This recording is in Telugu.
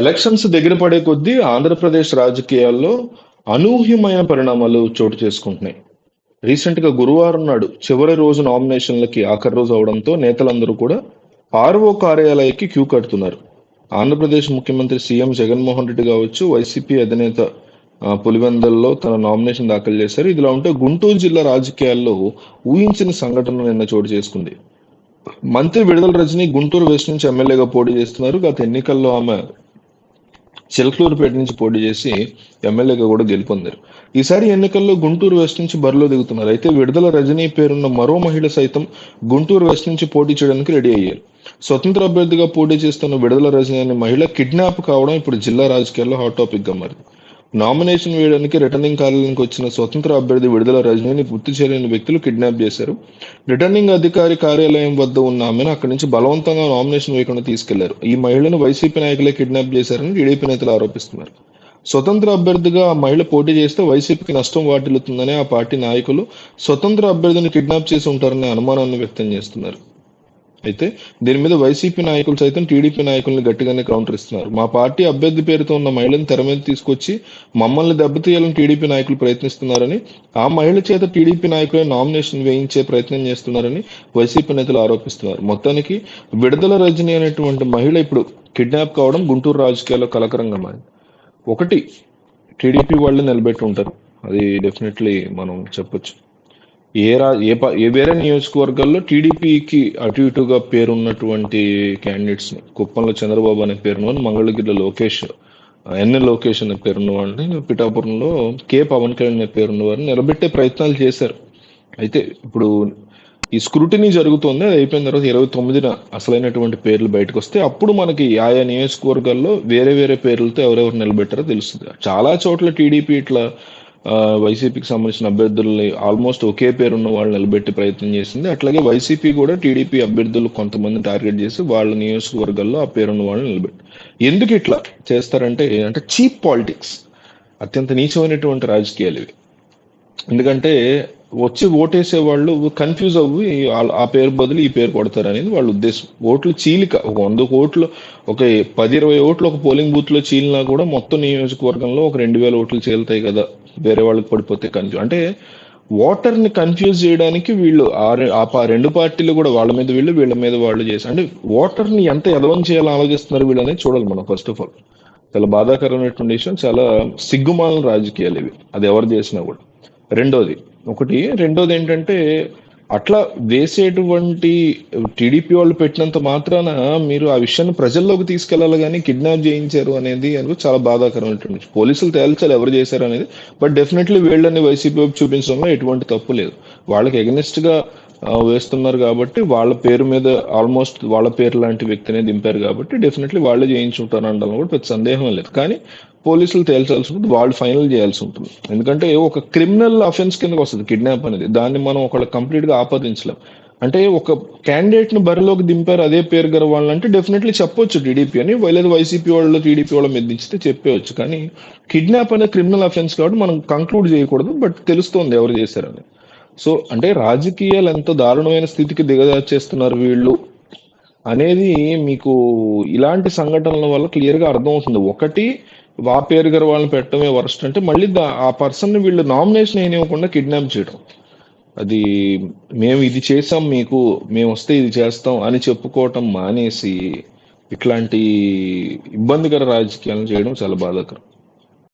ఎలక్షన్స్ దగ్గర పడే కొద్దీ ఆంధ్రప్రదేశ్ రాజకీయాల్లో అనూహ్యమైన పరిణామాలు చోటు చేసుకుంటున్నాయి. రీసెంట్గా గురువారం నాడు చివరి రోజు నామినేషన్లకి ఆఖరి రోజు అవడంతో నేతలందరూ కూడా ఆర్ఓ కార్యాలయకి క్యూ కడుతున్నారు. ఆంధ్రప్రదేశ్ ముఖ్యమంత్రి సీఎం జగన్మోహన్ రెడ్డి కావచ్చు వైసీపీ అధినేత పులివెందల్లో తన నామినేషన్ దాఖలు చేశారు. ఇదిలా ఉంటే గుంటూరు జిల్లా రాజకీయాల్లో ఊహించిన సంఘటన నిన్న చోటు చేసుకుంది. మంత్రి విడుదల రజని గుంటూరు వెస్ట్ నుంచి ఎమ్మెల్యేగా పోటీ చేస్తున్నారు. గత ఎన్నికల్లో ఆమె చిలకలూరుపేట నుంచి పోటీ చేసి ఎమ్మెల్యేగా కూడా గెలుపొందారు. ఈసారి ఎన్నికల్లో గుంటూరు వెస్ట్ నుంచి బరిలో దిగుతున్నారు. అయితే విడుదల రజనీ పేరున్న మరో మహిళ సైతం గుంటూరు వెస్ట్ నుంచి పోటీ చేయడానికి రెడీ అయ్యారు. స్వతంత్ర అభ్యర్థిగా పోటీ చేస్తున్న విడుదల రజనీ అనే మహిళ కిడ్నాప్ కావడం ఇప్పుడు జిల్లా రాజకీయాల్లో హాట్ టాపిక్గా మారింది. నామినేషన్ వేయడానికి రిటర్నింగ్ కార్యాలయానికి వచ్చిన స్వతంత్ర అభ్యర్థి విడుదల రజనీని గుర్తు చేయలేని వ్యక్తులు కిడ్నాప్ చేశారు. రిటర్నింగ్ అధికారి కార్యాలయం వద్ద ఉన్న ఆమెను అక్కడి నుంచి బలవంతంగా నామినేషన్ వేయకుండా తీసుకెళ్ళారు. ఈ మహిళను వైసీపీ నాయకులే కిడ్నాప్ చేశారని టీడీపీ నేతలు ఆరోపిస్తున్నారు. స్వతంత్ర అభ్యర్థిగా ఆ మహిళ పోటీ చేస్తే వైసీపీకి నష్టం వాటిల్లుతుందని ఆ పార్టీ నాయకులు స్వతంత్ర అభ్యర్థిని కిడ్నాప్ చేసి ఉంటారనే అనుమానాన్ని వ్యక్తం చేస్తున్నారు. అయితే దీని మీద వైసీపీ నాయకులు సైతం టీడీపీ నాయకుల్ని గట్టిగానే కౌంటర్ ఇస్తున్నారు. మా పార్టీ అభ్యర్థి పేరుతో ఉన్న మహిళను తెర మీద తీసుకొచ్చి మమ్మల్ని దెబ్బతీయాలని టీడీపీ నాయకులు ప్రయత్నిస్తున్నారని ఆ మహిళ చేత టీడీపీ నాయకులే నామినేషన్ వేయించే ప్రయత్నం చేస్తున్నారని వైసీపీ నేతలు ఆరోపిస్తున్నారు. మొత్తానికి విడుదల రజని అనేటువంటి మహిళ ఇప్పుడు కిడ్నాప్ కావడం గుంటూరు రాజకీయాల్లో కలకరంగా మారింది. ఒకటి టీడీపీ వాళ్ళు నిలబెట్టి ఉంటారు. అది డెఫినెట్లీ మనం చెప్పొచ్చు. ఏ రా ఏ పా ఏ వేరే నియోజకవర్గాల్లో టీడీపీకి అటు ఇటుగా పేరున్నటువంటి క్యాండిడేట్స్ కుప్పంలో చంద్రబాబు అనే పేరున్న మంగళగిరిలో లోకేష్ ఎన్ లోకేష్ అనే పేరున్న వాడిని పిఠాపురంలో కే పవన్ కళ్యాణ్ అనే పేరున్న వారిని నిలబెట్టే ప్రయత్నాలు చేశారు. అయితే ఇప్పుడు ఈ స్క్రూటినీ జరుగుతోంది అది అయిపోయిన తర్వాత ఇరవై తొమ్మిదిన అసలైనటువంటి పేర్లు బయటకు వస్తే అప్పుడు మనకి ఆయా నియోజకవర్గాల్లో వేరే వేరే పేర్లతో ఎవరెవరు నిలబెట్టారో తెలుస్తుంది. చాలా చోట్ల టీడీపీ ఇట్లా వైసీపీకి సంబంధించిన అభ్యర్థుల్ని ఆల్మోస్ట్ ఒకే పేరు ఉన్న వాళ్ళు నిలబెట్టే ప్రయత్నం చేసింది. అట్లాగే వైసీపీ కూడా టీడీపీ అభ్యర్థులు కొంతమంది టార్గెట్ చేసి వాళ్ళ నియోజకవర్గాల్లో ఆ పేరున్న వాళ్ళని నిలబెట్టి ఎందుకు ఇట్లా చేస్తారంటే అంటే చీప్ పాలిటిక్స్ అత్యంత నీచమైనటువంటి రాజకీయాలు ఇవి. ఎందుకంటే వచ్చి ఓటేసే వాళ్ళు కన్ఫ్యూజ్ అవ్వి ఆ- ఆ పేరు బదులు ఈ పేరు కొడతారు అనేది వాళ్ళ ఉద్దేశం. ఓట్లు చీలిక ఒక వంద ఓట్లు ఒక పది ఇరవై ఓట్లు ఒక పోలింగ్ బూత్లో చీలినా కూడా మొత్తం నియోజకవర్గంలో ఒక రెండు వేల ఓట్లు చీలుతాయి కదా. వేరే వాళ్ళకి పడిపోతే కన్ఫ్యూజ్ అంటే ఓటర్ని కన్ఫ్యూజ్ చేయడానికి వీళ్ళు ఆ ఆ రెండు పార్టీలు కూడా వాళ్ళ మీద వీళ్ళు వీళ్ళ మీద వాళ్ళు చేసి అంటే ఓటర్ని ఎంత ఎదవం చేయాలని ఆలోచిస్తున్నారు వీళ్ళు అనేది చూడాలి మనం ఫస్ట్ ఆఫ్ ఆల్ చాలా బాధాకరమైనటువంటి విషయం చాలా సిగ్గుమాల రాజకీయాలు ఇవి. అది ఎవరు చేసినా కూడా. రెండోది ఒకటి. రెండోది ఏంటంటే అట్లా వేసేటువంటి టీడీపీ వాళ్ళు పెట్టినంత మాత్రాన మీరు ఆ విషయాన్ని ప్రజల్లోకి తీసుకెళ్ళాలి కానీ కిడ్నాప్ చేయించారు అనేది అనేది చాలా బాధాకరమైనటువంటి పోలీసులు తేల్చాలి ఎవరు చేశారు అనేది. బట్ డెఫినెట్లీ వీళ్ళని వైసీపీ చూపించడంలో ఎటువంటి తప్పు లేదు. వాళ్ళకి ఎగనెస్ట్గా వేస్తున్నారు కాబట్టి వాళ్ళ పేరు మీద ఆల్మోస్ట్ వాళ్ళ పేరు లాంటి వ్యక్తినే దింపారు కాబట్టి డెఫినెట్లీ వాళ్ళే చేయించుంటారు అనడంలో కూడా పెద్ద సందేహం లేదు. కానీ పోలీసులు తేల్చాల్సి ఉంటుంది వాళ్ళు ఫైనల్ చేయాల్సి ఉంటుంది. ఎందుకంటే ఒక క్రిమినల్ అఫెన్స్ కిందకి వస్తుంది కిడ్నాప్ అనేది. దాన్ని మనం ఒకళ్ళు కంప్లీట్గా ఆపాదించలేం. అంటే ఒక క్యాండిడేట్ని బరిలోకి దింపారు అదే పేరు గల వాళ్ళంటే డెఫినెట్లీ చెప్పొచ్చు టీడీపీ అని లేదు వైసీపీ వాళ్ళు టీడీపీ వాళ్ళు మీద చెప్పేవచ్చు కానీ కిడ్నాప్ అనే క్రిమినల్ అఫెన్స్ కాబట్టి మనం కంక్లూడ్ చేయకూడదు బట్ తెలుస్తోంది ఎవరు చేశారని. సో అంటే రాజకీయాలు ఎంత దారుణమైన స్థితికి దిగజార్చేస్తున్నారు వీళ్ళు అనేది మీకు ఇలాంటి సంఘటనల వల్ల క్లియర్గా అర్థమవుతుంది. ఒకటి ఆ పేరు గారు వాళ్ళని పెట్టడమే వరస్ట్ అంటే మళ్ళీ ఆ పర్సన్ వీళ్ళు నామినేషన్ అయినివ్వకుండా కిడ్నాప్ చేయడం. అది మేము ఇది చేసాం మీకు మేము వస్తే ఇది చేస్తాం అని చెప్పుకోవటం మానేసి ఇట్లాంటి ఇబ్బందికర రాజకీయాలను చేయడం చాలా బాధాకరం.